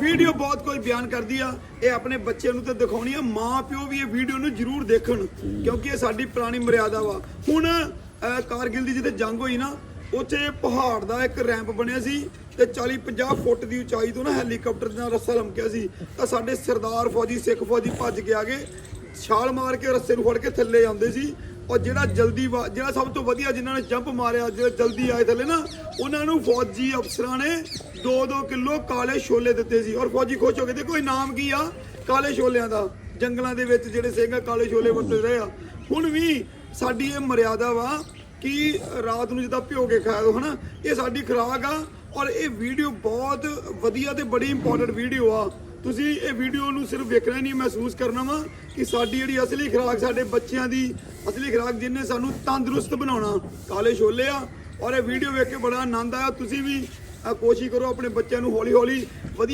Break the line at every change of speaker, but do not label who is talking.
Video ਬਹੁਤ ਕੁਝ ਬਿਆਨ ਕਰਦੀ ਆ ਇਹ ਆਪਣੇ ਬੱਚਿਆਂ ਨੂੰ ਤੇ ਦਿਖਾਉਣੀ ਆ ਮਾਂ ਪਿਓ ਵੀ ਇਹ ਵੀਡੀਓ ਨੂੰ ਜ਼ਰੂਰ ਦੇਖਣ ਕਿਉਂਕਿ ਇਹ ਸਾਡੀ ਪੁਰਾਣੀ ਮਰਿਆਦਾ ਵਾ। ਹੁਣ ਅਹ, ਕਾਰਗਿਲ ਦੀ ਜਿੱਥੇ ਜੰਗ ਹੋਈ ਨਾ ਉੱਥੇ ਪਹਾੜ ਦਾ ਇੱਕ ਰੈਂਪ ਬਣਿਆ ਸੀ ਤੇ 40 50 ਫੁੱਟ ਦੀ ਉਚਾਈ ਤੋਂ ਨਾ ਹੈਲੀਕਾਪਟਰ ਨਾਲ ਰੱਸਾ ਲਮਕਿਆ ਸੀ। ਤਾਂ ਸਾਡੇ ਸਰਦਾਰ ਫੌਜੀ ਸਿੱਖ ਫੌਜੀ ਭੱਜ ਕੇ ਆ ਗਏ ਛਾਲ ਮਾਰ ਕੇ ਰੱਸੇ ਨੂੰ ਫੜ ਕੇ ਥੱਲੇ ਜਾਂਦੇ ਸੀ। ਔਰ ਜਿਹੜਾ ਜਲਦੀ ਵਾ- ਜਿਹੜਾ ਸਭ ਤੋਂ ਵਧੀਆ ਜਿਨ੍ਹਾਂ ਨੇ ਜੰਪ ਮਾਰਿਆ, ਜਿਹੜਾ ਜਲਦੀ ਆਏ ਥੱਲੇ ਨਾ, ਉਹਨਾਂ ਨੂੰ ਫੌਜੀ ਅਫਸਰਾਂ ਨੇ 2-2 ਕਿਲੋ ਕਾਲੇ ਛੋਲੇ ਦਿੱਤੇ ਸੀ। ਔਰ ਫੌਜੀ ਖੁਸ਼ ਹੋ ਗਏ ਦੇਖੋ ਇਨਾਮ ਕੀ ਆ? ਕਾਲੇ ਛੋਲਿਆਂ ਦਾ। ਜੰਗਲਾਂ ਦੇ ਵਿੱਚ ਜਿਹੜੇ ਸਿੰਘ ਕਾਲੇ ਛੋਲੇ ਵਰਤਦੇ ਰਹੇ ਆ। ਹੁਣ ਵੀ ਸਾਡੀ ਇਹ ਮਰਿਆਦਾ ਵਾ ਕਿ ਰਾਤ ਨੂੰ ਜਿੱਦਾਂ ਭਿਓ ਕੇ ਖਾਇਆ ਦੋ ਹਨਾ? ਇਹ ਸਾਡੀ ਖੁਰਾਕ ਆ ਔਰ ਇਹ ਵੀਡੀਓ ਬਹੁਤ ਵਧੀਆ ਤੇ ਬੜੀ ਇੰਪੋਰਟੈਂਟ ਵੀਡੀਓ ਆ। ਤੁਸੀਂ ਇਹ ਵੀਡੀਓ ਨੂੰ ਸਿਰਫ ਵੇਖਣਾ ਹੀ ਨਹੀਂ, ਮਹਿਸੂਸ ਕਰਨਾ ਵਾ ਕਿ ਸਾਡੀ ਜਿਹੜੀ ਅਸਲੀ ਖੁਰਾਕ ਸਾਡੇ ਬੱਚਿਆਂ ਦੀ ਅਸਲੀ ਖੁਰਾਕ ਜਿਹਨੇ ਸਾਨੂੰ ਤੰਦਰੁਸਤ ਬਣਾਉਣਾ, ਕਾਲੇ ਛੋਲੇ ਆ, ਔਰ ਇਹ ਵੀਡੀਓ ਵੇਖ ਕੇ ਬੜਾ ਆਨੰਦ ਆਇਆ। ਤੁਸੀਂ ਵੀ ਕੋਸ਼ਿਸ਼ ਕਰੋ ਆਪਣੇ ਬੱਚਿਆਂ ਨੂੰ ਹੌਲੀ ਹੌਲੀ ਵਧੀਆ